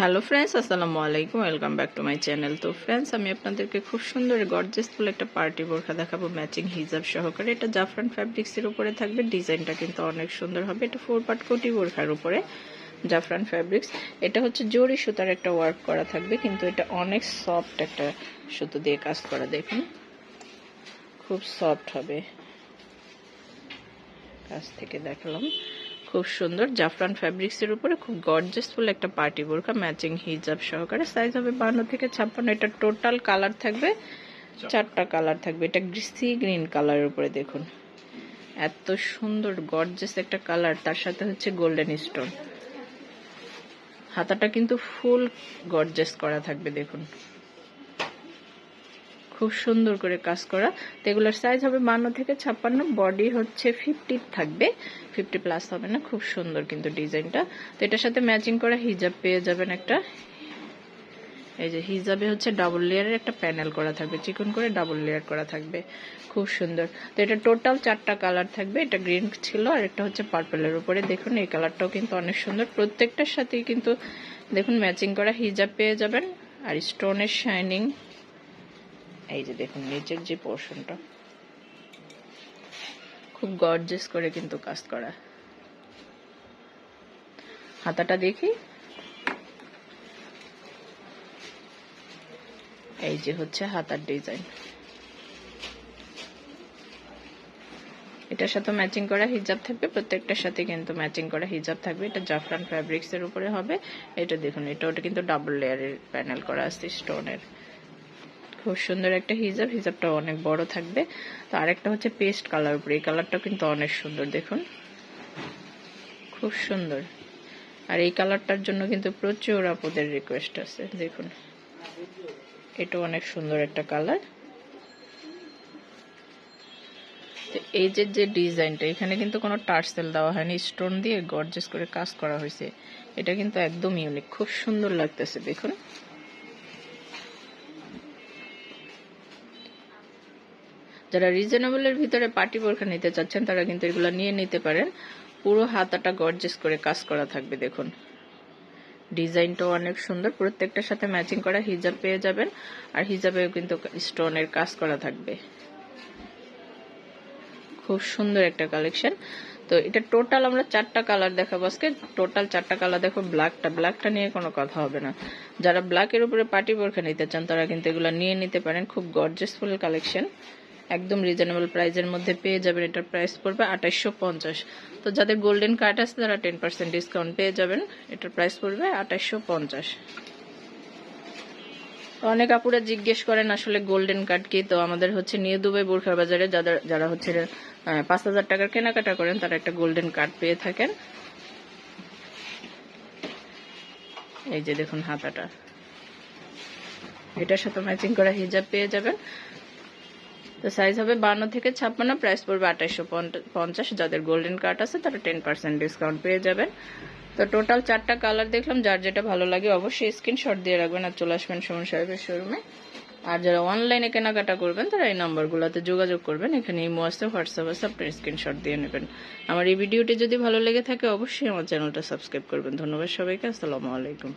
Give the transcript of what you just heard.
Hello friends আসসালামু আলাইকুম welcome back to my channel তো ফ্রেন্ডস আমি আপনাদেরকে খুব সুন্দর গর্জেসফুল একটা পার্টি বোরখা দেখাবো ম্যাচিং হিজাব সহকারে। এটা জাফরান ফ্যাব্রিক্সের উপরে থাকবে, ডিজাইনটা কিন্তু অনেক সুন্দর হবে। এটা ফোর পার্ট কোটি বোরখার উপরে জাফরান ফ্যাব্রিক্স এটা হচ্ছে জরি সুতার একটা ওয়ার্ক করা থাকবে, কিন্তু এটা অনেক সফট একটা সুতো দিয়ে কাজ করা, দেখুন। খুব সফট হবে। কাছ থেকে দেখালাম। খুব সুন্দর। জাফরান ফ্যাব্রিক্সের উপরে খুব গর্জেসফুল একটা পার্টি বোরখা ম্যাচিং হিজাব সহকারে। সাইজ হবে বান্ন থেকে ছাপ্পান্ন। এটা টোটাল কালার থাকবে, চারটা কালার থাকবে। এটা গ্রিসি গ্রিন কালারের উপরে দেখুন। এত সুন্দর গর্জেস একটা কালার তার সাথে হচ্ছে গোল্ডেন স্টোন হাতাটা কিন্তু ফুল গর্জেস করা থাকবে, দেখুন। খুব সুন্দর করে কাজ করা। তো এগুলোর সাইজ হবে বান্ন থেকে ছাপ্পান্ন বডি হচ্ছে ফিফটি থাকবে। ফিফটি প্লাস হবে না, খুব সুন্দর কিন্তু ডিজাইনটা। তো এটার সাথে ম্যাচিং করা হিজাব পেয়ে যাবেন একটা। এই যে হিজাবে হচ্ছে ডাবল লেয়ারের একটা প্যানেল করা থাকবে, চিকন করে ডাবল লেয়ার করা থাকবে। খুব সুন্দর। তো এটা টোটাল চারটা কালার থাকবে, এটা গ্রিন ছিল আর একটা হচ্ছে পার্পেলের উপরে। দেখুন, এই কালারটাও কিন্তু অনেক সুন্দর। প্রত্যেকটার সাথেই কিন্তু দেখুন ম্যাচিং করা হিজাব পেয়ে যাবেন। আর স্টোনের শাইনিং এই যে দেখুন, নিচের যে পোর্শনটা খুব গর্জেস করে কিন্তু কাজ করা। হাতাটা দেখি। এই যে হচ্ছে হাতার ডিজাইন এটার সাথে ম্যাচিং করা হিজাব থাকবে, প্রত্যেকটার সাথে কিন্তু ম্যাচিং করা হিজাব থাকবে। এটা জাফরান ফ্যাব্রিক্স এর উপরে হবে। এটা দেখুন এটা ওটা কিন্তু ডাবল লেয়ারের প্যানেল করা আছে স্টোনের খুব সুন্দর একটা হিজাব হিজাবটা অনেক বড় থাকবে। তো আরেকটা হচ্ছে পেস্ট কালার উপরে, এই কালারটা কিন্তু অনেক সুন্দর, দেখুন। খুব সুন্দর। আর এই কালারটার জন্য কিন্তু প্রচুর আপুদের রিকোয়েস্ট আছে, দেখুন। এটা অনেক সুন্দর একটা কালার এই যে যে ডিজাইনটা, এখানে কিন্তু কোনো টার্সেল দেওয়া হয়নি, স্টোন দিয়ে গর্জেস করে কাজ করা হয়েছে। এটা কিন্তু একদম ইউনিক খুব সুন্দর লাগতেছে, দেখুন। যারা রিজনেবলের ভিতরে পার্টি বোরখা নিতে চাচ্ছেন, তারা কিন্তু এগুলো নিয়ে নিতে পারেন। পুরো হাতাটা গর্জেস করে কাজ করা থাকবে, দেখুন। ডিজাইনটাও অনেক সুন্দর, প্রত্যেকটার সাথে ম্যাচিং করা হিজাব পেয়ে যাবেন, আর হিজাবেও কিন্তু স্টোনের কাজ করা থাকবে। খুব সুন্দর একটা কালেকশন তো এটা টোটাল আমরা চারটা কালার দেখাবো আজকে। টোটাল চারটা কালার দেখো ব্ল্যাকটা ব্ল্যাকটা নিয়ে কোনো কথা হবে না। যারা ব্ল্যাকের উপরে পার্টি বোরখা নিতে চান, তারা কিন্তু এগুলো নিয়ে নিতে পারেন। খুব গর্জেসফুল কালেকশন একদম রিজনেবল প্রাইসের মধ্যে পেয়ে যাবেন। এটার প্রাইস পড়বে আঠাইশশো পঞ্চাশ। তো যাদের গোল্ডেন কার্ড আছে, তারা টেন পার্সেন্ট ডিসকাউন্ট পেয়ে যাবেন। এটার প্রাইস পড়বে আঠাইশশো পঞ্চাশ। অনেক আপুরা জিজ্ঞেস করেন, আসলে গোল্ডেন কার্ড কি? তো আমাদের হচ্ছে নিউ দুবাই বোরখার বাজারে যাদের, যারা হচ্ছে পাঁচ হাজার টাকার কেনাকাটা করেন, তারা একটা গোল্ডেন কার্ড পেয়ে থাকেন। এই যে দেখুন হাতাটা। এটার সাথে ম্যাচিং করা হিজাব পেয়ে যাবেন। তো সাইজ হবে বান্ন থেকে ছাপ্পান্ন প্রাইস পড়বে আঠাইশশো পঞ্চাশ। যাদের গোল্ডেন কার্ড আছে, তারা টেন পার্সেন্ট ডিসকাউন্ট পেয়ে যাবেন। তো টোটাল চারটা কালার দেখলাম, যার যেটা ভালো লাগে অবশ্যই স্ক্রিনশট দিয়ে রাখবেন আর চলে আসবেন সুমন সাহেবের শোরুমে আর যারা অনলাইনে কেনাকাটা করবেন, তারা এই নাম্বারগুলোতে যোগাযোগ করবেন। এখানে ইমো আসতে হোয়াটসঅ্যাপ আসতে আপনি স্ক্রিনশট দিয়ে নেবেন। আমার এই ভিডিওটি যদি ভালো লেগে থাকে, অবশ্যই আমার চ্যানেলটা সাবস্ক্রাইব করবেন। ধন্যবাদ সবাইকে, আসসালামু আলাইকুম।